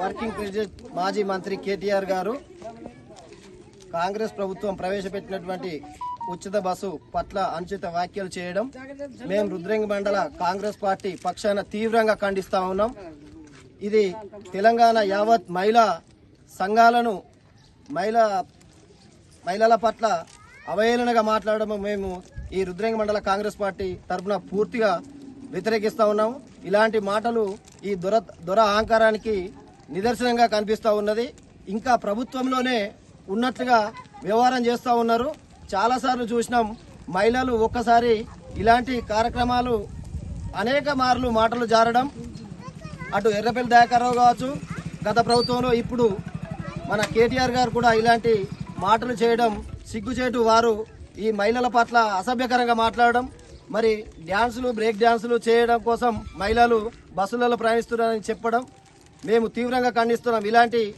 Working president మాజీ మంత్రి కేటీఆర్ గారు కాంగ్రెస్ ప్రభుత్వం ప్రవేశపెట్టినటువంటి ఉచిత బస్సు పట్ల అనుచిత వ్యాఖ్యలు చేయడం మేము రుద్రంగి మండల కాంగ్రెస్ పార్టీ పక్షాన తీవ్రంగా ఖండిస్తా ఉన్నాం. ఇది తెలంగాణ యావత్ మహిళా సంఘాలను మహిళా మహిళల పట్ల అవహేళనగా మాట్లాడడం మేము ఈ రుద్రంగి మండల కాంగ్రెస్ పార్టీ తరఫున పూర్తిగా వ్యతిరేకిస్తూ ఉన్నాము ఇలాంటి మాటలు ఈ దొర దొర అహంకారానికి నిదర్శనంగా కనిపిస్తూ ఉన్నది. ఇంకా ప్రభుత్వంలోనే ఉన్నట్లుగా వ్యవహారం చేస్తూ ఉన్నారు. చాలాసార్లు చూసినాం మహిళలు ఒక్కసారి ఇలాంటి కార్యక్రమాలు అనేక మార్లు మాటలు జారడం. అటు ఎర్రపల్లి దయాకర్రావు కావచ్చు గత ప్రభుత్వంలో ఇప్పుడు మన కేటీఆర్ గారు కూడా ఇలాంటి మాటలు చేయడం సిగ్గుచేటు వారు ఈ మహిళల పట్ల అసభ్యకరంగా మాట్లాడడం మరి డ్యాన్సులు బ్రేక్ డ్యాన్సులు చేయడం కోసం మహిళలు బస్సులలో ప్రయాణిస్తున్నారని చెప్పడం మేము తీవ్రంగా ఖండిస్తున్నాం. ఇలాంటి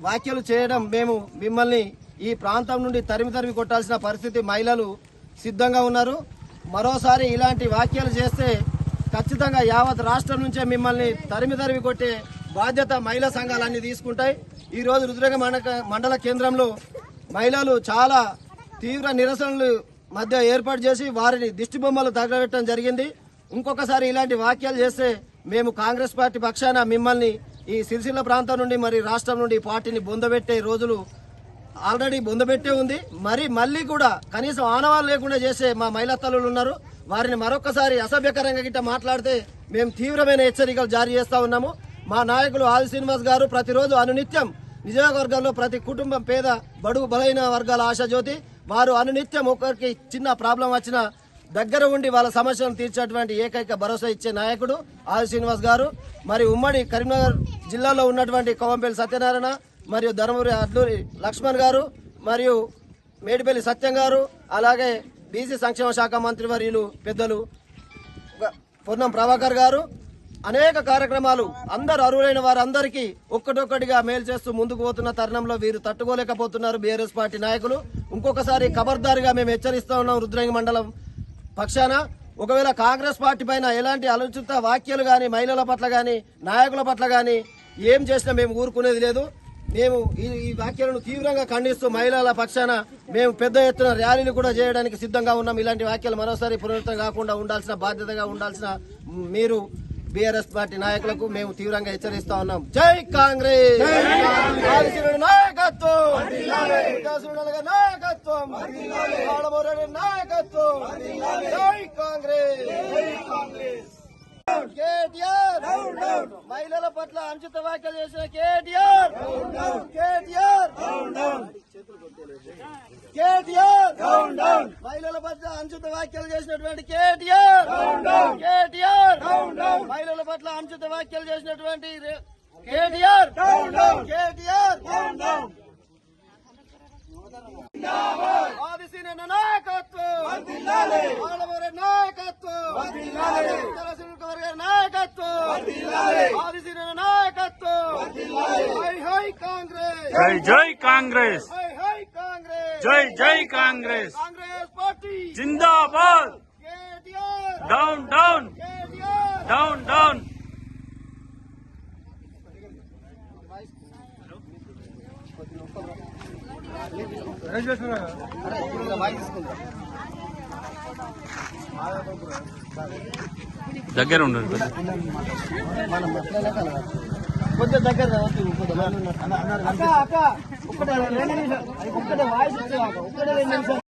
వ్యాఖ్యలు చేయడం మేము మిమ్మల్ని ఈ ప్రాంతం నుండి తరిమి తరిమి కొట్టాల్సిన పరిస్థితి మహిళలు సిద్ధంగా ఉన్నారు. మరోసారి ఇలాంటి వ్యాఖ్యలు చేస్తే ఖచ్చితంగా యావత్ రాష్ట్రం నుంచే మిమ్మల్ని తరిమి తరిమి కొట్టే బాధ్యత మహిళా సంఘాలన్నీ తీసుకుంటాయి. ఈ రోజు రుద్రంగ మండక- మండల కేంద్రంలో మహిళలు చాలా తీవ్ర నిరసనలు మధ్య ఏర్పాటు చేసి వారిని దిష్టిబొమ్మలు తగలబెట్టడం జరిగింది. ఇంకొకసారి ఇలాంటి వ్యాఖ్యలు చేస్తే మేము కాంగ్రెస్ పార్టీ పక్షాన మిమ్మల్ని ఈ సిరిసిల్ల ప్రాంతం నుండి మరి రాష్ట్రం నుండి పార్టీని బొందబెట్టే రోజులు ఆల్రెడీ బొందబెట్టే ఉంది. మరి మళ్ళీ కూడా కనీసం ఆనవాళ్ళు లేకుండా చేసే మా మహిళా తల్లులు ఉన్నారు. వారిని మరొకసారి అసభ్యకరంగా గిట్ట మాట్లాడితే మేము తీవ్రమైన హెచ్చరికలు జారీ చేస్తా ఉన్నాము. మా నాయకులు ఆది శ్రీనివాస్ గారు ప్రతిరోజు అనునిత్యం నియోజకవర్గంలో ప్రతి కుటుంబం పేద బడుగు బలైన వర్గాల ఆశాజ్యోతి. వారు అనునిత్యం ఒకరికి చిన్న ప్రాబ్లం వచ్చినా దగ్గర ఉండి వాళ్ళ సమస్యలను తీర్చేటువంటి ఏకైక భరోసా ఇచ్చే నాయకుడు ఆది శ్రీనివాస్ గారు. మరి ఉమ్మడి కరీంనగర్ జిల్లాలో ఉన్నటువంటి కోవంపల్లి సత్యనారాయణ మరియు ధర్మపురి అడ్లూరి లక్ష్మణ్ గారు మరియు మేడిపల్లి సత్యం గారు అలాగే బీసీ సంక్షేమ శాఖ మంత్రి వర్యులు పెద్దలు పొన్నం ప్రభాకర్ గారు. అనేక కార్యక్రమాలు అందరు అరువులైన వారందరికీ ఒక్కటొక్కటిగా మేలు చేస్తూ ముందుకు పోతున్న తరుణంలో వీరు తట్టుకోలేకపోతున్నారు బీఆర్ఎస్ పార్టీ నాయకులు. ఇంకొకసారి ఖబర్దారిగా మేము హెచ్చరిస్తా ఉన్నాం రుద్రంగి మండలం పక్షాన. ఒకవేళ కాంగ్రెస్ పార్టీ పైన ఎలాంటి అనుచిత వ్యాఖ్యలు కానీ మహిళల పట్ల కానీ నాయకుల పట్ల కానీ ఏం చేసినా మేము ఊరుకునేది లేదు. మేము ఈ ఈ వ్యాఖ్యలను తీవ్రంగా ఖండిస్తూ మహిళల పక్షాన మేము పెద్ద ఎత్తున ర్యాలీలు కూడా చేయడానికి సిద్ధంగా ఉన్నాం. ఇలాంటి వ్యాఖ్యలు మరోసారి పునరుద్ధరణ కాకుండా ఉండాల్సిన బాధ్యతగా ఉండాల్సిన మీరు బీఆర్ఎస్ పార్టీ నాయకులకు మేము తీవ్రంగా హెచ్చరిస్తా ఉన్నాం. జై కాంగ్రెస్! నాయకత్వం! నాయకత్వం! నాయకత్వం! జై కాంగ్రెస్! కేటీఆర్! మహిళల పట్ల అనుచిత వ్యాఖ్యలు చేసిన కేటీఆర్! కేటీఆర్! కేటీఆర్! మహిళల పట్ల అనుచిత వ్యాఖ్యలు చేసినటువంటి కేటీఆర్. కేటీఆర్. మహిళల పట్ల అనుచిత వ్యాఖ్యలు చేసినటువంటి రే- కేటీఆర్. కేటీఆర్. ఆదిశీన నాయకత్వం. నాయకత్వం. నాయకత్వం. ఆదిశీన నాయకత్వం. హై హై కాంగ్రెస్. జై జై కాంగ్రెస్. హై హై కాంగ్రెస్ జై జై కాంగ్రెస్. జిందాబాద్. Down down. Down down. దగ్గర ఉండండి. కొంచెం దగ్గర అక్క అక్క ఒక్కటే రెండు నిమిషాలు ఒక్కటే వాయిస్ వచ్చే ఒక్కటే రెండు నిమిషాలు.